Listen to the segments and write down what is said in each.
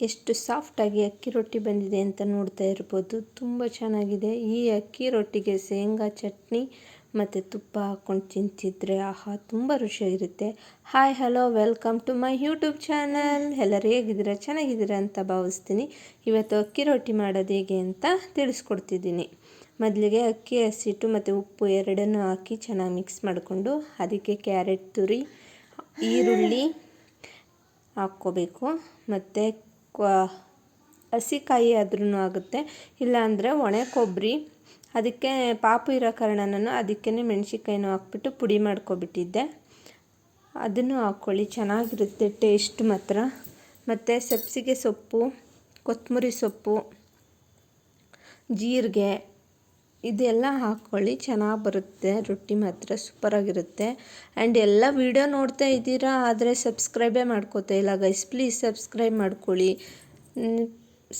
ಎಷ್ಟು ಸಾಫ್ಟಾಗಿ ಅಕ್ಕಿ ರೊಟ್ಟಿ ಬಂದಿದೆ ಅಂತ ನೋಡ್ತಾ ಇರ್ಬೋದು. ತುಂಬ ಚೆನ್ನಾಗಿದೆ. ಈ ಅಕ್ಕಿ ರೊಟ್ಟಿಗೆ ಶೇಂಗಾ ಚಟ್ನಿ ಮತ್ತು ತುಪ್ಪ ಹಾಕ್ಕೊಂಡು ತಿಂತಿದ್ರೆ ಆಹಾ, ತುಂಬ ಇರುತ್ತೆ. Hi hello welcome to my YouTube channel ಎಲ್ಲರೂ ಹೇಗಿದ್ದೀರಾ? ಚೆನ್ನಾಗಿದ್ದೀರಾ ಅಂತ ಭಾವಿಸ್ತೀನಿ. ಇವತ್ತು ಅಕ್ಕಿ ರೊಟ್ಟಿ ಮಾಡೋದು ಹೇಗೆ ಅಂತ ತಿಳಿಸ್ಕೊಡ್ತಿದ್ದೀನಿ. ಮೊದಲಿಗೆ ಅಕ್ಕಿ, ಹಸಿಟ್ಟು ಮತ್ತು ಉಪ್ಪು ಎರಡನ್ನೂ ಹಾಕಿ ಚೆನ್ನಾಗಿ ಮಿಕ್ಸ್ ಮಾಡಿಕೊಂಡು ಅದಕ್ಕೆ ಕ್ಯಾರೆಟ್ ತುರಿ, ಈರುಳ್ಳಿ ಹಾಕ್ಕೋಬೇಕು. ಮತ್ತು ಕ್ವ ಹಸಿಕಾಯಿ ಆದ್ರೂ ಆಗುತ್ತೆ. ಇಲ್ಲಾಂದರೆ ಒಣೆ ಕೊಬ್ಬರಿ ಅದಕ್ಕೆ ಪಾಪು ಇರೋ ಕಾರಣ ನಾನು ಅದಕ್ಕೇ ಮೆಣಸಿನ್ಕಾಯಿನೂ ಹಾಕ್ಬಿಟ್ಟು ಪುಡಿ ಮಾಡ್ಕೊಬಿಟ್ಟಿದ್ದೆ. ಅದನ್ನು ಹಾಕ್ಕೊಳ್ಳಿ, ಚೆನ್ನಾಗಿರುತ್ತೆ ಟೇಸ್ಟ್ ಮಾತ್ರ. ಮತ್ತು ಸಬ್ಸಿಗೆ ಸೊಪ್ಪು ಕೊತ್ತಂಬರಿ ಸೊಪ್ಪು, ಜೀರಿಗೆ ಇದೆಲ್ಲ ಹಾಕ್ಕೊಳ್ಳಿ, ಚೆನ್ನಾಗಿ ಬರುತ್ತೆ, ರೊಟ್ಟಿ ಮಾತ್ರ ಸೂಪರಾಗಿರುತ್ತೆ ಆ್ಯಂಡ್ ಎಲ್ಲ ವೀಡಿಯೋ ನೋಡ್ತಾ ಇದ್ದೀರಾ, ಆದರೆ ಸಬ್ಸ್ಕ್ರೈಬೇ ಮಾಡ್ಕೋತಾ ಇಲ್ಲ ಗೈಸ್ ಪ್ಲೀಸ್ ಸಬ್ಸ್ಕ್ರೈಬ್ ಮಾಡ್ಕೊಳ್ಳಿ.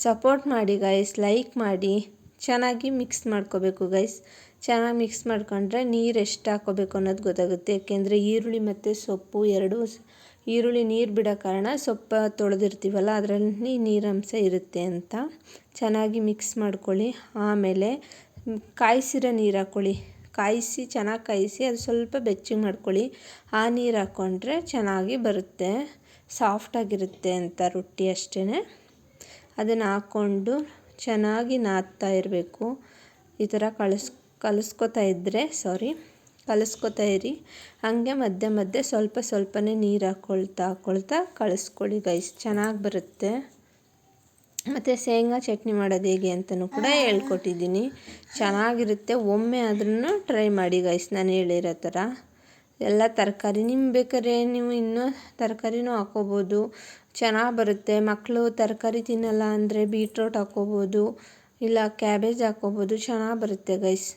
ಸಪೋರ್ಟ್ ಮಾಡಿ ಗೈಸ್ ಲೈಕ್ ಮಾಡಿ. ಚೆನ್ನಾಗಿ ಮಿಕ್ಸ್ ಮಾಡ್ಕೋಬೇಕು ಗೈಸ್ ಚೆನ್ನಾಗಿ ಮಿಕ್ಸ್ ಮಾಡ್ಕೊಂಡ್ರೆ ನೀರು ಎಷ್ಟು ಹಾಕೋಬೇಕು ಅನ್ನೋದು ಗೊತ್ತಾಗುತ್ತೆ. ಯಾಕೆಂದರೆ ಈರುಳ್ಳಿ ಮತ್ತು ಸೊಪ್ಪು ಎರಡೂ ಈರುಳ್ಳಿ ನೀರು ಬಿಡೋ ಕಾರಣ ಸೊಪ್ಪು ತೊಳೆದಿರ್ತೀವಲ್ಲ, ಅದರಲ್ಲಿ ನೀರಂಶ ಇರುತ್ತೆ ಅಂತ. ಚೆನ್ನಾಗಿ ಮಿಕ್ಸ್ ಮಾಡ್ಕೊಳ್ಳಿ. ಆಮೇಲೆ ಕಾಯಿಸಿರೋ ನೀರು ಹಾಕ್ಕೊಳ್ಳಿ ಕಾಯಿಸಿ, ಚೆನ್ನಾಗಿ ಕಾಯಿಸಿ, ಅದು ಸ್ವಲ್ಪ ಬೆಚ್ಚಗೆ ಮಾಡ್ಕೊಳ್ಳಿ. ಆ ನೀರು ಹಾಕ್ಕೊಂಡ್ರೆ ಚೆನ್ನಾಗಿ ಬರುತ್ತೆ. ಸಾಫ್ಟಾಗಿರುತ್ತೆ ಅಂತ ರೊಟ್ಟಿ ಅಷ್ಟೇ ಅದನ್ನು ಹಾಕ್ಕೊಂಡು ಚೆನ್ನಾಗಿ ನಾದ್ತಾ ಇರಬೇಕು. ಈ ಥರ ಕಳಿಸ್, ಕಲಿಸ್ಕೊತಾ ಇದ್ದರೆ ಸಾರಿ ಕಲಿಸ್ಕೊತಾ ಇರಿ. ಹಾಗೆ ಮಧ್ಯೆ ಮಧ್ಯೆ ಸ್ವಲ್ಪ ಸ್ವಲ್ಪನೇ ನೀರು ಹಾಕ್ಕೊಳ್ತಾ ಹಾಕ್ಕೊಳ್ತಾ ಕಳಿಸ್ಕೊಳ್ಳಿ ಗೈಸ್ ಚೆನ್ನಾಗಿ ಬರುತ್ತೆ. ಮತ್ತು ಶೇಂಗಾ ಚಟ್ನಿ ಮಾಡೋದು ಹೇಗೆ ಅಂತಲೂ ಕೂಡ ಹೇಳ್ಕೊಟ್ಟಿದ್ದೀನಿ. ಚೆನ್ನಾಗಿರುತ್ತೆ. ಒಮ್ಮೆ ಆದ್ರೂ ಟ್ರೈ ಮಾಡಿ ಗೈಸ್ ನಾನು ಹೇಳಿರೋ ಥರ. ಎಲ್ಲ ತರಕಾರಿ ನಿಮ್ಗೆ ಬೇಕಾದ್ರೆ ನೀವು ಇನ್ನೂ ತರಕಾರಿನೂ ಹಾಕ್ಕೋಬೋದು. ಚೆನ್ನಾಗಿ ಬರುತ್ತೆ. ಮಕ್ಕಳು ತರಕಾರಿ ತಿನ್ನಲ್ಲ ಅಂದರೆ ಬೀಟ್ರೋಟ್ ಹಾಕ್ಕೋಬೋದು. ಇಲ್ಲ ಕ್ಯಾಬೇಜ್ ಹಾಕ್ಕೋಬೋದು. ಚೆನ್ನಾಗಿ ಬರುತ್ತೆ ಗೈಸ್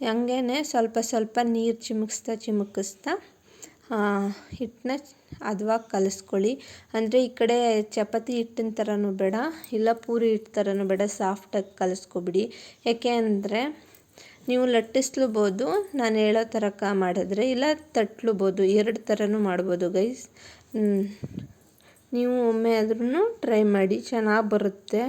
ಹಂಗೇ ಸ್ವಲ್ಪ ಸ್ವಲ್ಪ ನೀರು ಚಿಮುಕಿಸ್ತಾ ಚಿಮುಕಿಸ್ತಾ ಹಿಟ್ಟನ್ನ ಹದವಾಗಿ ಕಲಿಸ್ಕೊಳ್ಳಿ. ಅಂದರೆ ಈ ಕಡೆ ಚಪಾತಿ ಹಿಟ್ಟಿನ ಥರನೂ ಬೇಡ, ಇಲ್ಲ ಪೂರಿ ಹಿಟ್ಟು ಥರನೂ ಬೇಡ ಸಾಫ್ಟಾಗಿ ಕಲಿಸ್ಕೊಬಿಡಿ. ಯಾಕೆ ಅಂದರೆ ನೀವು ಲಟ್ಟಿಸ್ಲೂಬೋದು, ನಾನು ಹೇಳೋ ಥರ ಕ ಮಾಡಿದ್ರೆ, ಇಲ್ಲ ತಟ್ಲೂಬೋದು, ಎರಡು ಥರನೂ ಮಾಡ್ಬೋದು ಗೈಸ್ ನೀವು ಒಮ್ಮೆ ಆದ್ರೂ ಟ್ರೈ ಮಾಡಿ, ಚೆನ್ನಾಗಿ ಬರುತ್ತೆ.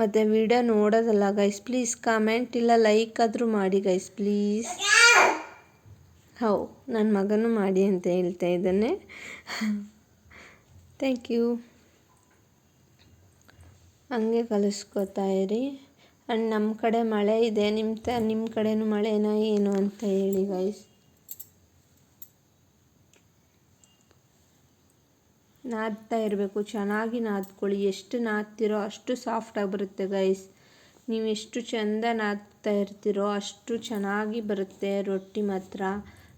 ಮತ್ತು ವಿಡಿಯೋ ನೋಡೋದಲ್ಲ ಗೈಸ್ ಪ್ಲೀಸ್ ಕಾಮೆಂಟ್ ಇಲ್ಲ ಲೈಕ್ ಆದರೂ ಮಾಡಿ ಗೈಸ್ ಪ್ಲೀಸ್ ಹೌ ನನ್ನ ಮಗನೂ ಮಾಡಿ ಅಂತ ಹೇಳ್ತಾ ಇದ್ದಾನೆ. ಥ್ಯಾಂಕ್ ಯು ಹಂಗೆ ಕಲಿಸ್ಕೊತಾ ಇರಿ. ಆ್ಯಂಡ್ ನಮ್ಮ ಕಡೆ ಮಳೆ ಇದೆ ನಿಮ್ಮ ತ ನಿಮ್ಮ ಕಡೆಯೂ ಮಳೆನಾ, ಏನು ಅಂತ ಹೇಳಿ ಗೈಸ್ ನಾದ್ತಾ ಇರಬೇಕು. ಚೆನ್ನಾಗಿ ನಾದ್ಕೊಳ್ಳಿ. ಎಷ್ಟು ನಾದ್ತಿರೋ ಅಷ್ಟು ಸಾಫ್ಟಾಗಿ ಬರುತ್ತೆ ಗೈಸ್ ನೀವು ಎಷ್ಟು ಚೆಂದ ನಾದ್ತಾ ಇರ್ತೀರೋ ಅಷ್ಟು ಚೆನ್ನಾಗಿ ಬರುತ್ತೆ ರೊಟ್ಟಿ ಮಾತ್ರ.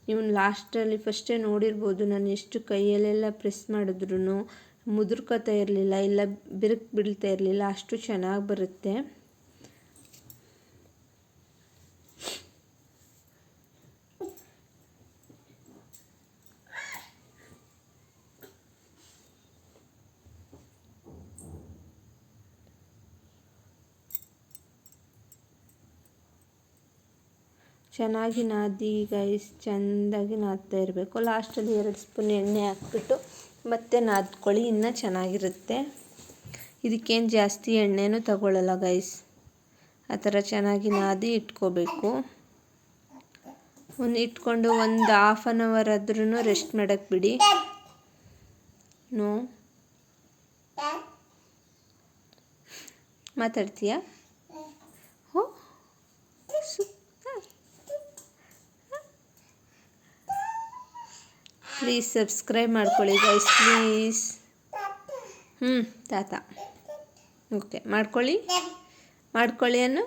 ನೀವು ಲಾಸ್ಟಲ್ಲಿ ಫಸ್ಟೇ ನೋಡಿರ್ಬೋದು. ನಾನು ಎಷ್ಟು ಕೈಯಲ್ಲೆಲ್ಲ ಪ್ರೆಸ್ ಮಾಡಿದ್ರು ಮುದುರ್ಕೋತಾ ಇರಲಿಲ್ಲ, ಇಲ್ಲ ಬಿರುಕು ಬೀಳ್ತಾ ಇರಲಿಲ್ಲ, ಅಷ್ಟು ಚೆನ್ನಾಗಿ ಬರುತ್ತೆ. ಚೆನ್ನಾಗಿ ನಾದಿ ಗೈಸ್ ಚೆಂದಾಗಿ ನಾದ್ತಾ ಇರಬೇಕು. ಲಾಸ್ಟಲ್ಲಿ ಎರಡು ಸ್ಪೂನ್ ಎಣ್ಣೆ ಹಾಕ್ಬಿಟ್ಟು ಮತ್ತೆ ನಾದ್ಕೊಳ್ಳಿ. ಇನ್ನೂ ಚೆನ್ನಾಗಿರುತ್ತೆ. ಇದಕ್ಕೇನು ಜಾಸ್ತಿ ಎಣ್ಣೆನೂ ತಗೊಳ್ಳಲ್ಲ ಗೈಸ್ ಆ ಥರ ಚೆನ್ನಾಗಿ ನಾದಿ ಇಟ್ಕೋಬೇಕು. ಒಂದು ಇಟ್ಕೊಂಡು ಒಂದು ಹಾಫ್ ಆನ್ ಅವರ್ ಆದ್ರೂ ರೆಸ್ಟ್ ಮಾಡೋಕ್ಕೆ ಬಿಡಿ. ನೋ ಮಾತಾಡ್ತೀಯಾ? ಪ್ಲೀಸ್ ಸಬ್ಸ್ಕ್ರೈಬ್ ಮಾಡ್ಕೊಳ್ಳಿ ಗೈಸ್ ಪ್ಲೀಸ್ ಹ್ಞೂ ತಾತ. ಓಕೆ ಮಾಡ್ಕೊಳ್ಳಿ. ಮಾಡ್ಕೊಳ್ಳಿ ಅನ್ನು.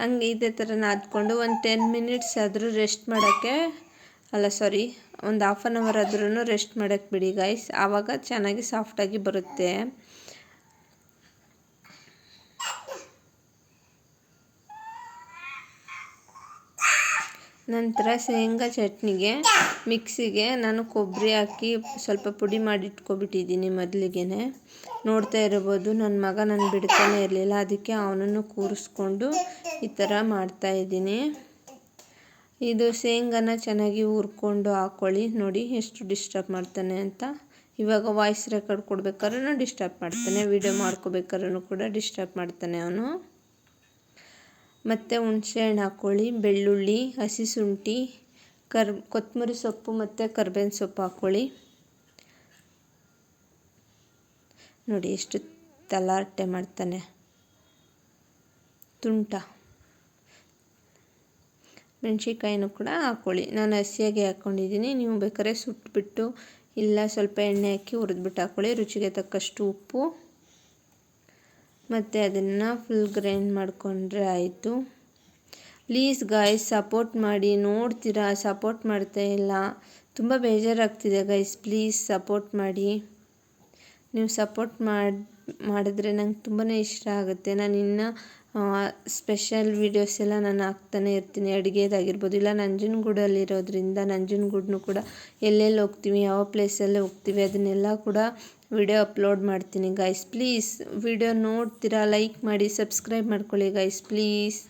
ಹಂಗೆ ಇದೇ ಥರ ನಾದ್ಕೊಂಡು ಒಂದು ಟೆನ್ ಮಿನಿಟ್ಸ್ ಆದರೂ ರೆಸ್ಟ್ ಮಾಡೋಕ್ಕೆ, ಅಲ್ಲ ಸಾರಿ ಒಂದು ಹಾಫ್ ಆನ್ ಅವರ್ ಆದ್ರೂ ರೆಸ್ಟ್ ಮಾಡೋಕ್ಕೆ ಬಿಡಿ ಗೈಸ್ ಆವಾಗ ಚೆನ್ನಾಗಿ ಸಾಫ್ಟಾಗಿ ಬರುತ್ತೆ. ನಂತರ ಶೇಂಗಾ ಚಟ್ನಿಗೆ, ಮಿಕ್ಸಿಗೆ ನಾನು ಕೊಬ್ಬರಿ ಹಾಕಿ ಸ್ವಲ್ಪ ಪುಡಿ ಮಾಡಿ ಇಟ್ಕೊಬಿಟ್ಟಿದ್ದೀನಿ ಮೊದಲಿಗೆ ನೋಡ್ತಾ ಇರ್ಬೋದು ನನ್ನ ಮಗ ನಾನು ಬಿಡ್ತಾನೆ ಇರಲಿಲ್ಲ, ಅದಕ್ಕೆ ಅವನನ್ನು ಕೂರಿಸ್ಕೊಂಡು ಈ ಥರ ಮಾಡ್ತಾಯಿದ್ದೀನಿ ಇದು ಶೇಂಗಾನ ಚೆನ್ನಾಗಿ ಹುರ್ಕೊಂಡು ಹಾಕ್ಕೊಳ್ಳಿ ನೋಡಿ ಎಷ್ಟು ಡಿಸ್ಟರ್ಬ್ ಮಾಡ್ತಾನೆ ಅಂತ. ಇವಾಗ ವಾಯ್ಸ್ ರೆಕಾರ್ಡ್ ಕೊಡ್ಬೇಕಾದ್ರೂ ಡಿಸ್ಟರ್ಬ್ ಮಾಡ್ತಾನೆ, ವಿಡಿಯೋ ಮಾಡ್ಕೋಬೇಕಾದ್ರೂ ಕೂಡ ಡಿಸ್ಟರ್ಬ್ ಮಾಡ್ತಾನೆ ಅವನು. ಮತ್ತು ಹುಣಸೆಹಣ್ಣು ಹಾಕ್ಕೊಳ್ಳಿ ಬೆಳ್ಳುಳ್ಳಿ, ಹಸಿ ಶುಂಠಿ, ಕರ್ ಕೊತ್ತಂಬರಿ ಸೊಪ್ಪು ಮತ್ತು ಕರ್ಬೇವಿನ ಸೊಪ್ಪು ಹಾಕ್ಕೊಳ್ಳಿ ನೋಡಿ ಎಷ್ಟು ತಲಾಟೆ ಮಾಡ್ತಾನೆ. ತುಂಟ. ಮೆಣಸಿನ್ಕಾಯಿನೂ ಕೂಡ ಹಾಕ್ಕೊಳ್ಳಿ ನಾನು ಹಸಿಯಾಗಿ ಹಾಕ್ಕೊಂಡಿದ್ದೀನಿ ನೀವು ಬೇಕಾದ್ರೆ ಸುಟ್ಬಿಟ್ಟು ಇಲ್ಲ ಸ್ವಲ್ಪ ಎಣ್ಣೆ ಹಾಕಿ ಹುರಿದ್ಬಿಟ್ಟು ಹಾಕ್ಕೊಳ್ಳಿ ರುಚಿಗೆ ತಕ್ಕಷ್ಟು ಉಪ್ಪು. ಮತ್ತು ಅದನ್ನು ಫುಲ್ ಗ್ರೈಂಡ್ ಮಾಡಿಕೊಂಡ್ರೆ ಆಯಿತು. ಪ್ಲೀಸ್ ಗಾಯ್ಸ್ ಸಪೋರ್ಟ್ ಮಾಡಿ, ನೋಡ್ತೀರಾ? ಸಪೋರ್ಟ್ ಮಾಡ್ತಾ ಇಲ್ಲ. ತುಂಬ ಬೇಜಾರಾಗ್ತಿದೆ ಗೈಸ್ ಪ್ಲೀಸ್ ಸಪೋರ್ಟ್ ಮಾಡಿ. ನೀವು ಸಪೋರ್ಟ್ ಮಾಡಿ, ಮಾಡಿದ್ರೆ ನಂಗೆ ತುಂಬಾ ಇಷ್ಟ ಆಗುತ್ತೆ. ನಾನು ಇನ್ನು ಸ್ಪೆಷಲ್ ವೀಡಿಯೋಸ್ ಎಲ್ಲ ನಾನು ಹಾಕ್ತಾನೆ ಇರ್ತೀನಿ. ಅಡುಗೆದಾಗಿರ್ಬೋದು. ಇಲ್ಲ ನಂಜನಗೂಡಲ್ಲಿರೋದ್ರಿಂದ ನಂಜನಗೂಡನ್ನು ಕೂಡ ಎಲ್ಲೆಲ್ಲಿ ಹೋಗ್ತೀವಿ, ಯಾವ ಪ್ಲೇಸಲ್ಲಿ ಹೋಗ್ತೀವಿ, ಅದನ್ನೆಲ್ಲ ಕೂಡ ವಿಡಿಯೋ ಅಪ್ಲೋಡ್ ಮಾಡ್ತೀನಿ ಗೈಸ್ ಪ್ಲೀಸ್ ವಿಡಿಯೋ ನೋಡ್ತೀರಾ ಲೈಕ್ ಮಾಡಿ ಸಬ್ಸ್ಕ್ರೈಬ್ ಮಾಡ್ಕೊಳ್ಳಿ ಗೈಸ್ ಪ್ಲೀಸ್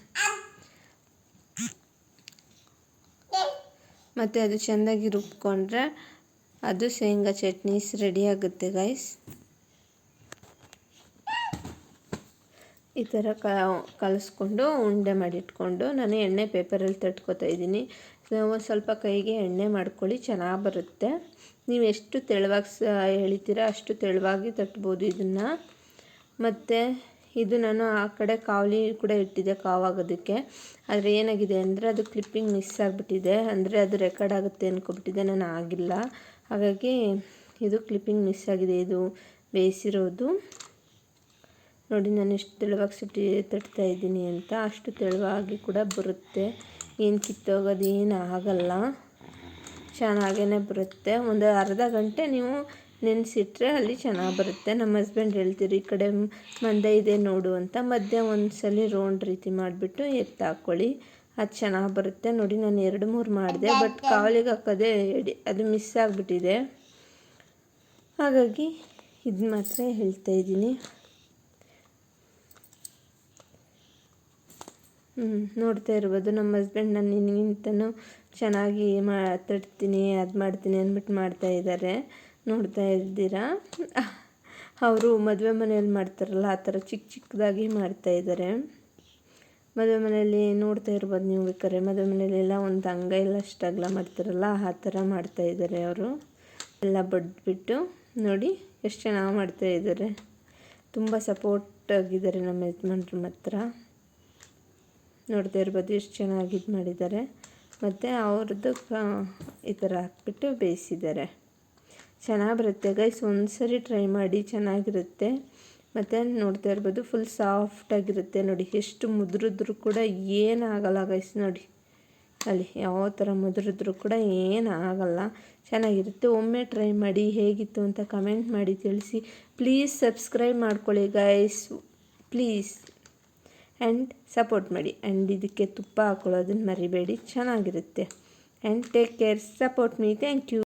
ಮತ್ತು ಅದು ಚೆಂದಾಗಿ ರುಬ್ಕೊಂಡ್ರೆ ಅದು ಶೇಂಗಾ ಚಟ್ನೀಸ್ ರೆಡಿ ಆಗುತ್ತೆ ಗೈಸ್ ಈ ಥರ ಕಲಸ್ಕೊಂಡು ಉಂಡೆ ಮಾಡಿಟ್ಕೊಂಡು ನಾನು ಎಣ್ಣೆ ಪೇಪರಲ್ಲಿ ತಟ್ಕೊತಾ ಇದ್ದೀನಿ. ಒಂದು ಸ್ವಲ್ಪ ಕೈಗೆ ಎಣ್ಣೆ ಮಾಡ್ಕೊಳ್ಳಿ, ಚೆನ್ನಾಗಿ ಬರುತ್ತೆ. ನೀವು ಎಷ್ಟು ತೆಳುವಾಗಿ ಸ, ಎಳಿತೀರ ಅಷ್ಟು ತೆಳುವಾಗಿ ತಟ್ಬೋದು ಇದನ್ನು. ಮತ್ತು ಇದು ನಾನು ಆ ಕಡೆ ಕಾವಲಿ ಕೂಡ ಇಟ್ಟಿದ್ದೆ, ಕಾವಾಗೋದಕ್ಕೆ. ಆದರೆ ಏನಾಗಿದೆ ಅಂದರೆ ಅದು ಕ್ಲಿಪ್ಪಿಂಗ್ ಮಿಸ್ ಆಗಿಬಿಟ್ಟಿದೆ. ಅಂದರೆ ಅದು ರೆಕಾರ್ಡ್ ಆಗುತ್ತೆ ಅಂದ್ಕೊಬಿಟ್ಟಿದೆ ನಾನು ಆಗಿಲ್ಲ. ಹಾಗಾಗಿ ಇದು ಕ್ಲಿಪ್ಪಿಂಗ್ ಮಿಸ್ ಆಗಿದೆ, ಇದು ಬೇಯಿಸಿರೋದು. ನೋಡಿ, ನಾನು ಎಷ್ಟು ತೆಳುವಾಗಿ ಸುಟ್ಟಿ ತಟ್ತಾ ಇದ್ದೀನಿ ಅಂತ ಅಷ್ಟು ತೆಳುವಾಗಿ ಕೂಡ ಬರುತ್ತೆ. ಏನು ಕಿತ್ತೋಗೋದು ಏನು ಆಗಲ್ಲ. ಚೆನ್ನಾಗೇ ಬರುತ್ತೆ. ಒಂದು ಅರ್ಧ ಗಂಟೆ ನೀವು ನೆನೆಸಿಟ್ರೆ ಅಲ್ಲಿ ಚೆನ್ನಾಗಿ ಬರುತ್ತೆ. ನಮ್ಮ ಹಸ್ಬೆಂಡ್ ಹೇಳ್ತೀರಿ, ಈ ಕಡೆ ಮಂದೆ ಇದೆ ನೋಡು ಅಂತ. ಮಧ್ಯೆ ಒಂದು ಸಲ ರೌಂಡ್ ರೀತಿ ಮಾಡಿಬಿಟ್ಟು ಎತ್ತು ಹಾಕ್ಕೊಳ್ಳಿ ಅದು ಚೆನ್ನಾಗಿ ಬರುತ್ತೆ. ನೋಡಿ, ನಾನು ಎರಡು ಮೂರು ಮಾಡಿದೆ, ಬಟ್ ಕಾವಲಿಗೆ ಹಾಕೋದೇ ಎಡಿ, ಅದು ಮಿಸ್ ಆಗಿಬಿಟ್ಟಿದೆ. ಹಾಗಾಗಿ ಇದು ಮಾತ್ರ ಹೇಳ್ತಾ ಇದ್ದೀನಿ. ನೋಡ್ತಾ ಇರ್ಬೋದು. ನಮ್ಮ ಹಸ್ಬೆಂಡ್ ನಾನು ನಿನಗಿಂತನೂ ಚೆನ್ನಾಗಿ ಮಾತಾಡ್ತೀನಿ ಅದು ಮಾಡ್ತೀನಿ ಅಂದ್ಬಿಟ್ಟು ಮಾಡ್ತಾ ಇದ್ದಾರೆ ನೋಡ್ತಾ ಇದ್ದೀರಾ? ಅವರು ಮದುವೆ ಮನೆಯಲ್ಲಿ ಮಾಡ್ತಾರಲ್ಲ, ಆ ಥರ ಚಿಕ್ಕ ಚಿಕ್ಕದಾಗಿ ಮಾಡ್ತಾ ಇದ್ದಾರೆ ಮದುವೆ ಮನೆಯಲ್ಲಿ ನೋಡ್ತಾ ಇರ್ಬೋದು ನೀವು ಬೇಕಾದ್ರೆ. ಮದುವೆ ಮನೆಯಲ್ಲೆಲ್ಲ ಒಂದು ಅಂಗ ಎಲ್ಲ ಅಗಲ ಮಾಡ್ತಾರಲ್ಲ, ಆ ಥರ ಮಾಡ್ತಾ ಇದ್ದಾರೆ ಅವರು. ಎಲ್ಲ ಬಡ್ಬಿಟ್ಟು ನೋಡಿ ಎಷ್ಟು ಚೆನ್ನಾಗಿ ಮಾಡ್ತಾ ಇದ್ದಾರೆ ತುಂಬ ಸಪೋರ್ಟ್ ಆಗಿದ್ದಾರೆ ನಮ್ಮ ಯಜಮಾನ್ರ ಮಾತ್ರ ನೋಡ್ತಾ ಇರ್ಬೋದು ಎಷ್ಟು ಚೆನ್ನಾಗಿ ಇದು ಮಾಡಿದ್ದಾರೆ. ಮತ್ತು ಅವ್ರದ್ದು ಈ ಥರ ಹಾಕ್ಬಿಟ್ಟು ಬೇಯಿಸಿದ್ದಾರೆ. ಚೆನ್ನಾಗಿ ಬರುತ್ತೆ ಗೈಸ್ ಒಂದು ಸರಿ ಟ್ರೈ ಮಾಡಿ ಚೆನ್ನಾಗಿರುತ್ತೆ. ಮತ್ತು ನೋಡ್ತಾ ಇರ್ಬೋದು ಫುಲ್ ಸಾಫ್ಟಾಗಿರುತ್ತೆ ನೋಡಿ, ಎಷ್ಟು ಮುದ್ರಿದ್ರು ಕೂಡ ಏನಾಗಲ್ಲ ಗೈಸ್ ನೋಡಿ. ಅಲ್ಲಿ ಯಾವ ಥರ ಮುದ್ರಿದ್ರು ಕೂಡ ಏನಾಗಲ್ಲ ಚೆನ್ನಾಗಿರುತ್ತೆ. ಒಮ್ಮೆ ಟ್ರೈ ಮಾಡಿ ಹೇಗಿತ್ತು ಅಂತ ಕಮೆಂಟ್ ಮಾಡಿ ತಿಳಿಸಿ. ಪ್ಲೀಸ್ ಸಬ್ಸ್ಕ್ರೈಬ್ ಮಾಡ್ಕೊಳ್ಳಿ ಗೈಸ್ ಪ್ಲೀಸ್ ಆ್ಯಂಡ್ ಸಪೋರ್ಟ್ ಮಾಡಿ. ಆ್ಯಂಡ್ ಇದಕ್ಕೆ ತುಪ್ಪ ಹಾಕೊಳ್ಳೋದನ್ನು ಮರಿಬೇಡಿ. ಚೆನ್ನಾಗಿರುತ್ತೆ. And take care support me thank you